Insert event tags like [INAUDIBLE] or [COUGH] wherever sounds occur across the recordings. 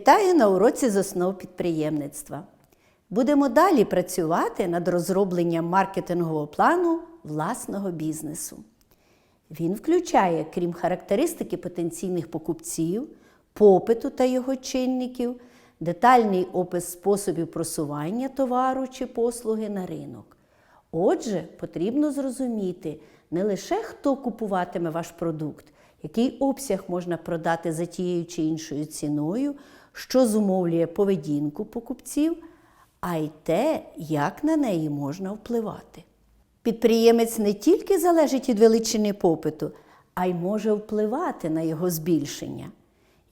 Вітаю на уроці з основ підприємництва. Будемо далі працювати над розробленням маркетингового плану власного бізнесу. Він включає, крім характеристики потенційних покупців, попиту та його чинників, детальний опис способів просування товару чи послуги на ринок. Отже, потрібно зрозуміти не лише хто купуватиме ваш продукт, який обсяг можна продати за тією чи іншою ціною, що зумовлює поведінку покупців, а й те, як на неї можна впливати. Підприємець не тільки залежить від величини попиту, а й може впливати на його збільшення.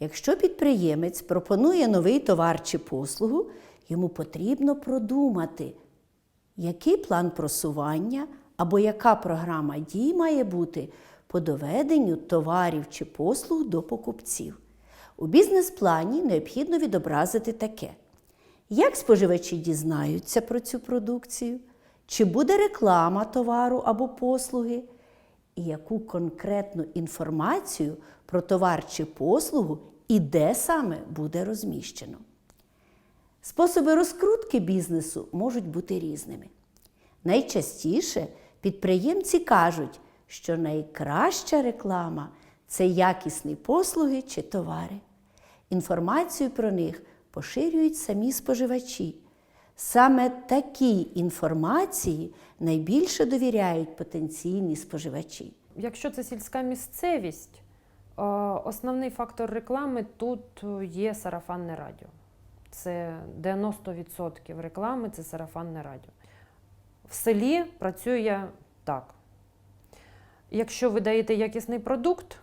Якщо підприємець пропонує новий товар чи послугу, йому потрібно продумати, який план просування або яка програма дій має бути по доведенню товарів чи послуг до покупців. У бізнес-плані необхідно відобразити таке: як споживачі дізнаються про цю продукцію, чи буде реклама товару або послуги, і яку конкретну інформацію про товар чи послугу і де саме буде розміщено. Способи розкрутки бізнесу можуть бути різними. Найчастіше підприємці кажуть, що найкраща реклама це якісні послуги чи товари. Інформацію про них поширюють самі споживачі. Саме такій інформації найбільше довіряють потенційні споживачі. Якщо це сільська місцевість, е, основний фактор реклами тут є сарафанне радіо. Це 90% реклами це сарафанне радіо. В селі працює так. Якщо ви даєте якісний продукт,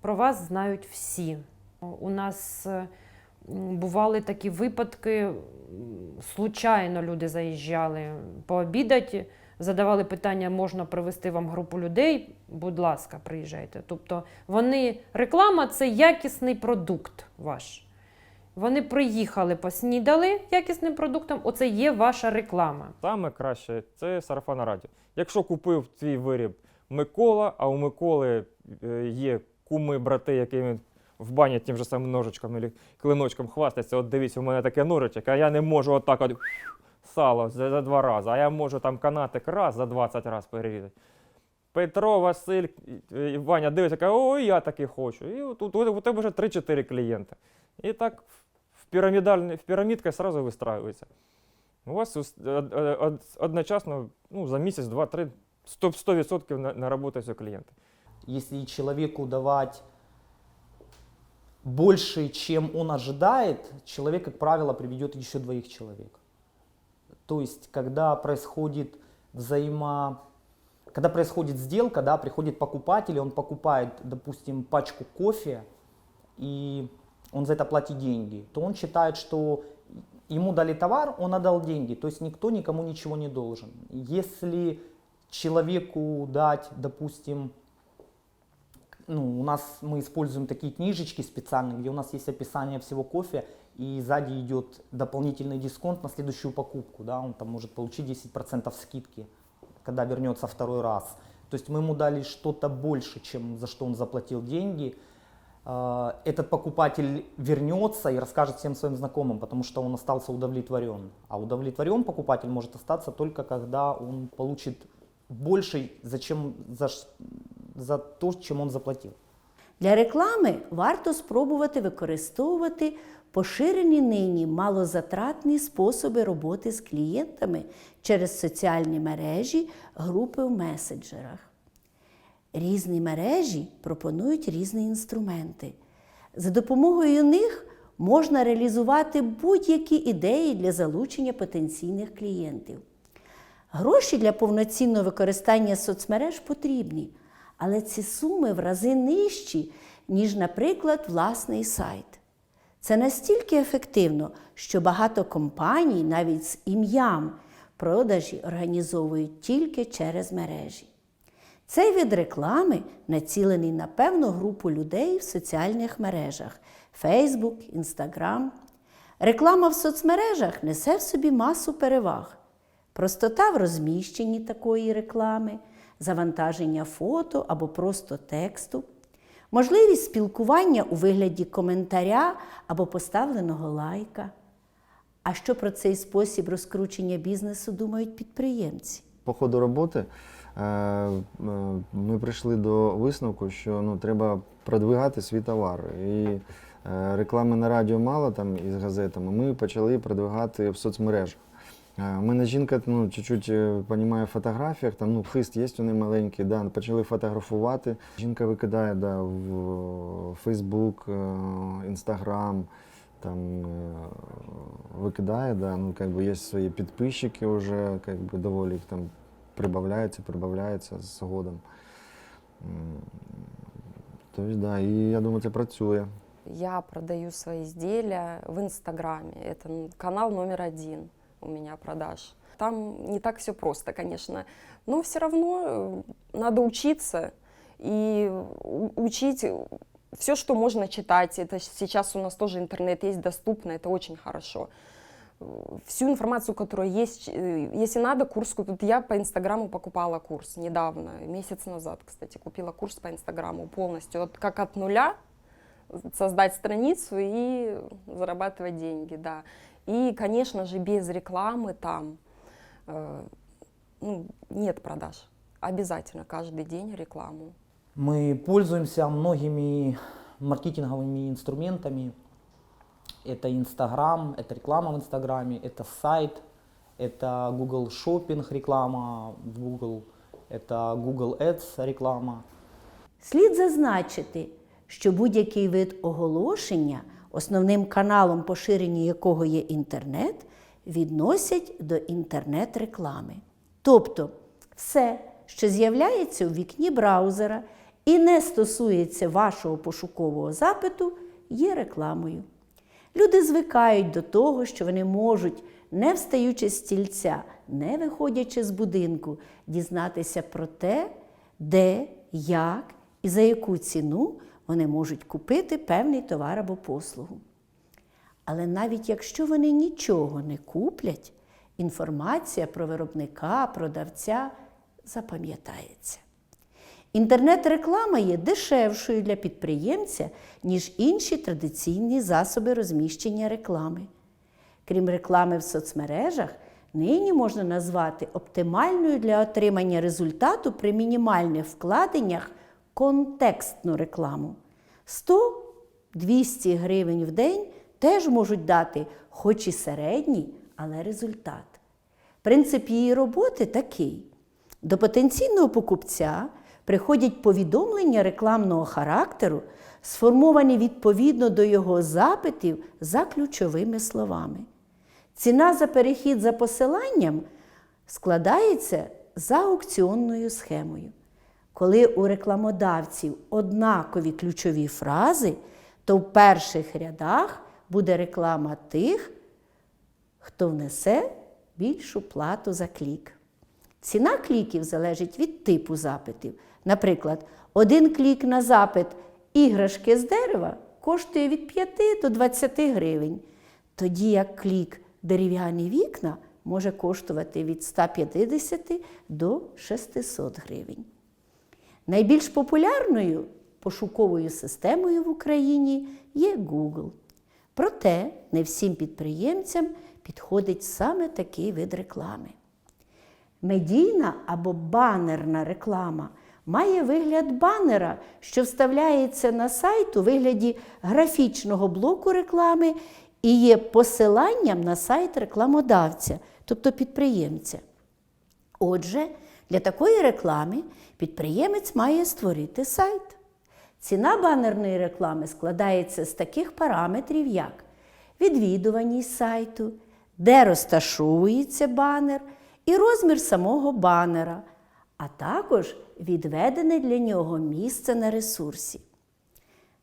про вас знають всі. У нас е, бували такі випадки, случайно люди заїжджали пообідати, задавали питання, можна привезти вам групу людей, будь ласка, приїжджайте. Тобто вони, реклама це якісний продукт ваш. Вони приїхали, поснідали якісним продуктом, оце є ваша реклама. Саме краще це сарафанне радіо. Якщо купив твій виріб Микола, а у Миколи е, є куми, брати, якими в бані тим же самим ножичком або клиночком хвастаться, от дивіться, у мене таке ножичок, а я не можу отак от сало за, за два рази, а я можу там канатик раз за 20 разів перерізати. Петро, Василь, Ваня дивиться, каже, ой, я таки хочу. І от, у тебе вже 3-4 клієнти. І так в, в пірамідка одразу вистраюється. У вас одночасно ну, за місяць, два-три 100%, 100% на- наработаються клієнти. Если человеку давать больше, чем он ожидает, человек, как правило, приведет еще двоих человек. То есть, когда происходит взаимо... Когда происходит сделка, да, приходит покупатель, и он покупает, допустим, пачку кофе, и он за это платит деньги, то он считает, что ему дали товар, он отдал деньги. То есть никто никому ничего не должен. Если человеку дать, допустим, ну, у нас мы используем такие книжечки специальные, где у нас есть описание всего кофе, и сзади идет дополнительный дисконт на следующую покупку, да, он там может получить 10% скидки, когда вернется второй раз. То есть мы ему дали что-то больше, чем за что он заплатил деньги. Э, Этот покупатель вернется и расскажет всем своим знакомым, потому что он остался удовлетворен. А удовлетворен покупатель может остаться только когда он получит больше, зачем, за, за то, чем он заплатил. Для реклами варто спробувати використовувати поширені нині малозатратні способи роботи з клієнтами через соціальні мережі, групи в меседжерах. Різні мережі пропонують різні інструменти. За допомогою них можна реалізувати будь-які ідеї для залучення потенційних клієнтів. Гроші для повноцінного використання соцмереж потрібні, але ці суми в рази нижчі, ніж, наприклад, власний сайт. Це настільки ефективно, що багато компаній навіть з ім'ям продажі організовують тільки через мережі. Цей вид реклами націлений на певну групу людей в соціальних мережах Facebook, Instagram. Реклама в соцмережах несе в собі масу переваг. Простота в розміщенні такої реклами, завантаження фото або просто тексту, можливість спілкування у вигляді коментаря або поставленого лайка. А що про цей спосіб розкручення бізнесу думають підприємці? По ходу роботи е, е, ми прийшли до висновку, що ну, треба продвигати свій товар. І е, реклами на радіо мало там із газетами. Ми почали продвигати в соцмережах. Е, У мене жінка ну, чуть-чуть розуміє в фотографіях, там ну, хист є у неї маленький, да, почали фотографувати. Жінка викидає да, в Фейсбук, Інстаграм, там э, викидає, да, ну, как бы є свої підписчики вже, как бы доволі їх там прибавляється, прибавляється з годом. М, Тобто, да, і я думаю, це працює. Я продаю свои изделия в Инстаграме. Это н- канал номер один У меня продаж. Там не так все просто, конечно, но все равно э, надо учиться и учить все, что можно читать. Это сейчас у нас тоже интернет есть доступно, это очень хорошо. Всю информацию, которая есть, э, если надо, курс купить. Я по Инстаграму покупала курс недавно, месяц назад, кстати, купила курс по Инстаграму полностью, вот как от нуля создать страницу и зарабатывать деньги, да. И, конечно же, без рекламы там э, ну, нет продаж. Обязательно каждый день рекламу. Мы пользуемся многими маркетинговыми инструментами. Это Инстаграм, это реклама в Инстаграме, это сайт, это Google Shopping реклама в Google, это Google Ads реклама. Слід зазначити, що будь-який вид оголошення, основним каналом поширення якого є інтернет, відносять до інтернет-реклами. Тобто все, що з'являється у вікні браузера і не стосується вашого пошукового запиту, є рекламою. Люди звикають до того, що вони можуть, не встаючи з стільця, не виходячи з будинку, дізнатися про те, де, як і за яку ціну вони можуть купити певний товар або послугу. Але навіть якщо вони нічого не куплять, інформація про виробника, продавця запам'ятається. Інтернет-реклама є дешевшою для підприємця, ніж інші традиційні засоби розміщення реклами. Крім реклами в соцмережах, нині можна назвати оптимальною для отримання результату при мінімальних вкладеннях контекстну рекламу. 100-200 гривень в день теж можуть дати, хоч і середній, але результат. Принцип її роботи такий: до потенційного покупця приходять повідомлення рекламного характеру, сформовані відповідно до його запитів за ключовими словами. Ціна за перехід за посиланням складається за аукціонною схемою. Коли у рекламодавців однакові ключові фрази, то в перших рядах буде реклама тих, хто внесе більшу плату за клік. Ціна кліків залежить від типу запитів. Наприклад, один клік на запит іграшки з дерева коштує від 5 до 20 гривень, тоді як клік дерев'яні вікна може коштувати від 150 до 600 гривень. Найбільш популярною пошуковою системою в Україні є Google. Проте не всім підприємцям підходить саме такий вид реклами. Медійна або банерна реклама має вигляд банера, що вставляється на сайт у вигляді графічного блоку реклами і є посиланням на сайт рекламодавця, тобто підприємця. Отже, для такої реклами підприємець має створити сайт. Ціна банерної реклами складається з таких параметрів, як відвідуваність сайту, де розташовується банер і розмір самого банера, а також відведене для нього місце на ресурсі.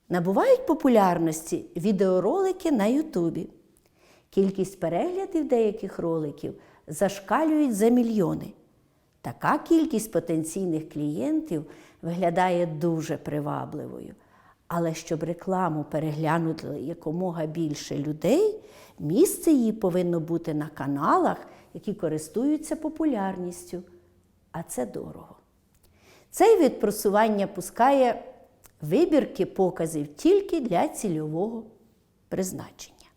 Набувають популярності відеоролики на Ютубі. Кількість переглядів деяких роликів зашкалюють за мільйони. Така кількість потенційних клієнтів виглядає дуже привабливою. Але щоб рекламу переглянули якомога більше людей, місце її повинно бути на каналах, які користуються популярністю. А це дорого. Цей вид просування пускає Вибірки показів тільки для цільового призначення.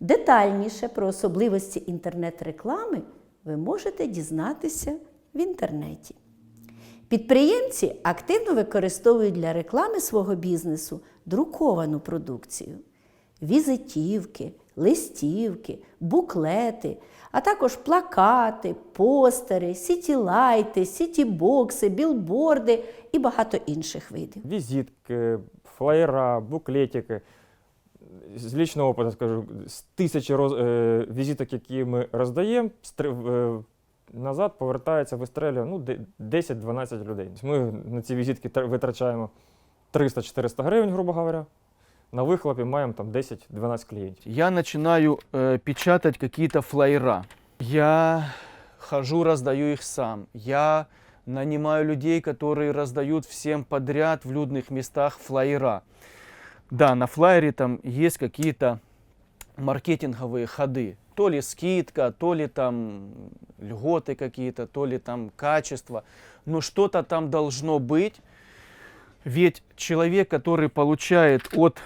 Детальніше про особливості інтернет-реклами ви можете дізнатися в інтернеті. Підприємці активно використовують для реклами свого бізнесу друковану продукцію, візитівки, листівки, буклети, а також плакати, постери, сітілайти, сітібокси, білборди і багато інших видів. Візитки, флаєра, буклетики. З лічного опиту скажу, з тисячі роз, е, візиток, які ми роздаємо, е, назад повертається, вистрелює ну, де- 10-12 людей. Ми на ці візитки тр- витрачаємо 300-400 гривень, грубо говоря. На вихлопі маємо там 10-12 клієнтів. Я начинаю э, печатать какие-то флайера. Я хожу, раздаю их сам. Я нанимаю людей, которые раздают всем подряд в людных местах флайера. Да, на флайере там есть какие-то маркетинговые ходы. То ли скидка, то ли там льготы какие-то, то ли там качество. Но что-то там должно быть. Ведь человек, который получает от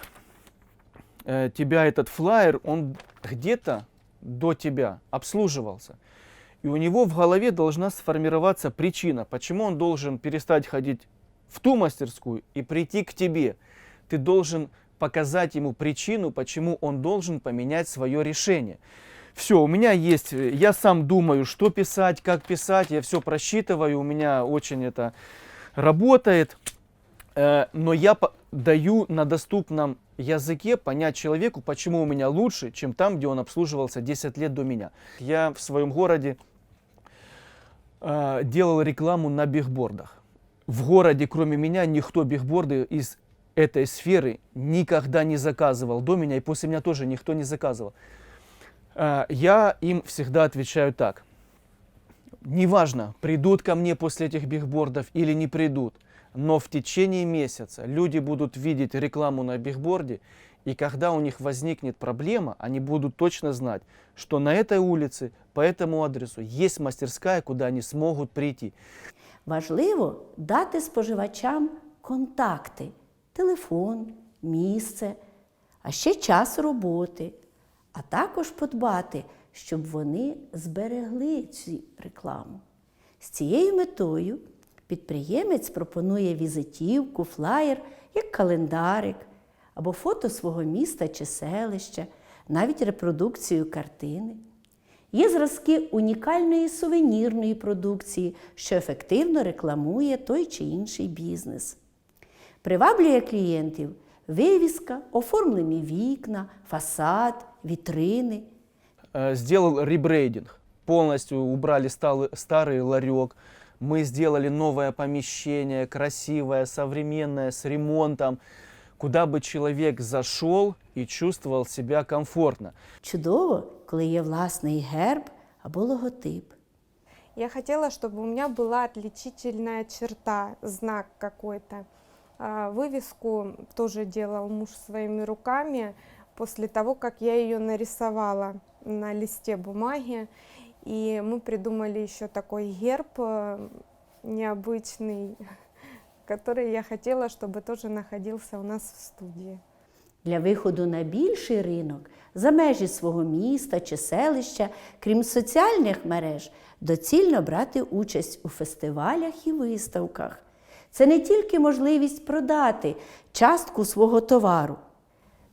э, тебя этот флаер, он где-то до тебя обслуживался. И у него в голове должна сформироваться причина, почему он должен перестать ходить в ту мастерскую и прийти к тебе. Ты должен показать ему причину, почему он должен поменять свое решение. Все, у меня есть, э, я сам думаю, что писать, как писать, я все просчитываю, у меня очень это работает. Э, но я даю на доступном языке понять человеку, почему у меня лучше, чем там, где он обслуживался 10 лет до меня. Я в своем городе э, делал рекламу на бигбордах. В городе, кроме меня, никто бигборды из этой сферы никогда не заказывал до меня, и после меня тоже никто не заказывал. Э, я им всегда отвечаю так. Неважно, придут ко мне после этих бигбордов или не придут, но в течение месяца люди будут видеть рекламу на бигборде, и когда у них возникнет проблема, они будут точно знать, что на этой улице, по этому адресу есть мастерская, куда они смогут прийти. Важливо дати споживачам контакти, телефон, місце, а ще час роботи, а також подбати, щоб вони зберегли цю рекламу. З цією метою підприємець пропонує візитівку, флаєр, як календарик або фото свого міста чи селища, навіть репродукцію картини. Є зразки унікальної сувенірної продукції, що ефективно рекламує той чи інший бізнес. Приваблює клієнтів вивіска, оформлені вікна, фасад, вітрини. Э, Сделал ребрейдинг. Полностью убрали старый ларек. Мы сделали новое помещение, красивое, современное, с ремонтом, куда бы человек зашел и чувствовал себя комфортно. Чудово, коли є власний герб або логотип. Я хотела, чтобы у меня была отличительная черта, знак какой-то. А, Вывеску тоже делал муж своими руками после того, как я ее нарисовала на листе бумаги. И мы придумали еще такой герб э, необычный, [LAUGHS] который я хотела, чтобы тоже находился у нас в студии. Для виходу на більший ринок за межі свого міста чи селища, крім соціальних мереж, доцільно брати участь у фестивалях і виставках. Це не тільки можливість продати частку свого товару,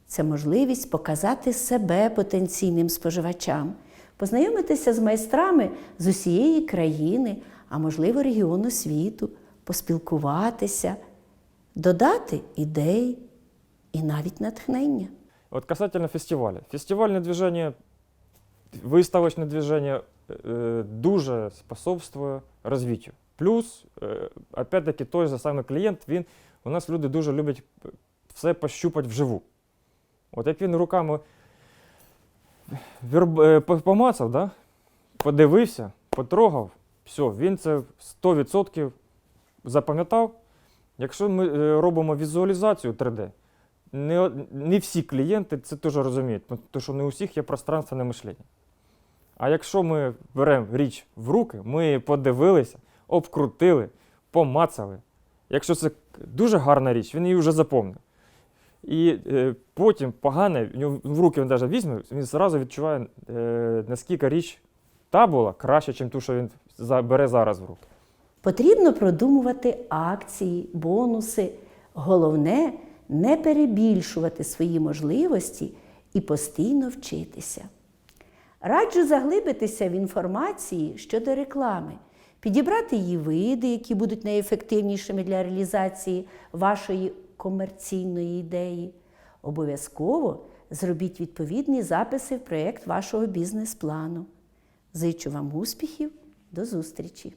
це можливість показати себе потенційним споживачам, познайомитися з майстрами з усієї країни, а можливо регіону світу, поспілкуватися, додати ідей і навіть натхнення. Вот касательно фестиваля. Фестивальное движение, выставочное движение э, дуже способствує розвиттю. Плюс, е, опять-таки, той же самий клієнт, він, у нас люди дуже люблять все пощупати вживу. От як він руками е, помацав, да? подивився, потрогав, все, він це 100% запам'ятав. Якщо ми е, робимо візуалізацію 3D, не, не всі клієнти це теж розуміють, ну, тому що не у всіх є пространственне мишлення. А якщо ми беремо річ в руки, ми подивилися, обкрутили, помацали, Якщо це дуже гарна річ, він її вже запомнив. І е, потім погане, в руки він навіть візьме, він зразу відчуває, е, наскільки річ та була краще, ніж ту, що він бере зараз в руки. Потрібно продумувати акції, бонуси. Головне не перебільшувати свої можливості і постійно вчитися. Раджу заглибитися в інформації щодо реклами, підібрати її види, які будуть найефективнішими для реалізації вашої комерційної ідеї. Обов'язково зробіть відповідні записи в проєкт вашого бізнес-плану. Зичу вам успіхів, до зустрічі!